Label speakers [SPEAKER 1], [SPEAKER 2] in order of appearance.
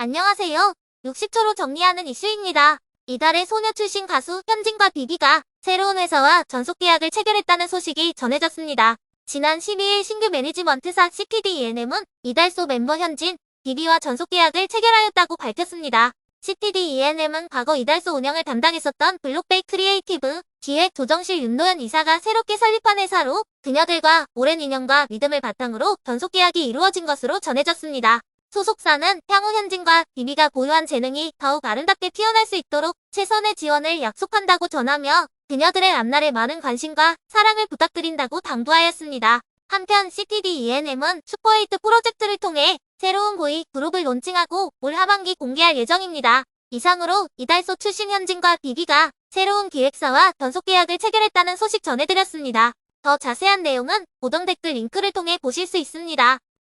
[SPEAKER 1] 안녕하세요. 60초로 정리하는 이슈입니다. 이달의 소녀 출신 가수 현진과 비비가 새로운 회사와 전속 계약을 체결했다는 소식이 전해졌습니다. 지난 12일 신규 매니지먼트사 CTD ENM은 이달 소 멤버 현진, 비비와 전속 계약을 체결하였다고 밝혔습니다. CTD ENM은 과거 이달소 운영을 담당했었던 블록베이 크리에이티브 기획 조정실 윤노현 이사가 새롭게 설립한 회사로 그녀들과 오랜 인연과 믿음을 바탕으로 전속 계약이 이루어진 것으로 전해졌습니다. 소속사는 향후 현진과 비비가 보유한 재능이 더욱 아름답게 피어날 수 있도록 최선의 지원을 약속한다고 전하며 그녀들의 앞날에 많은 관심과 사랑을 부탁드린다고 당부하였습니다. 한편 CTD ENM은 슈퍼에이트 프로젝트를 통해 새로운 보이 그룹을 론칭하고 올 하반기 공개할 예정입니다. 이상으로 이달소 출신 현진과 비비가 새로운 기획사와 전속 계약을 체결했다는 소식 전해드렸습니다. 더 자세한 내용은 고정 댓글 링크를 통해 보실 수 있습니다.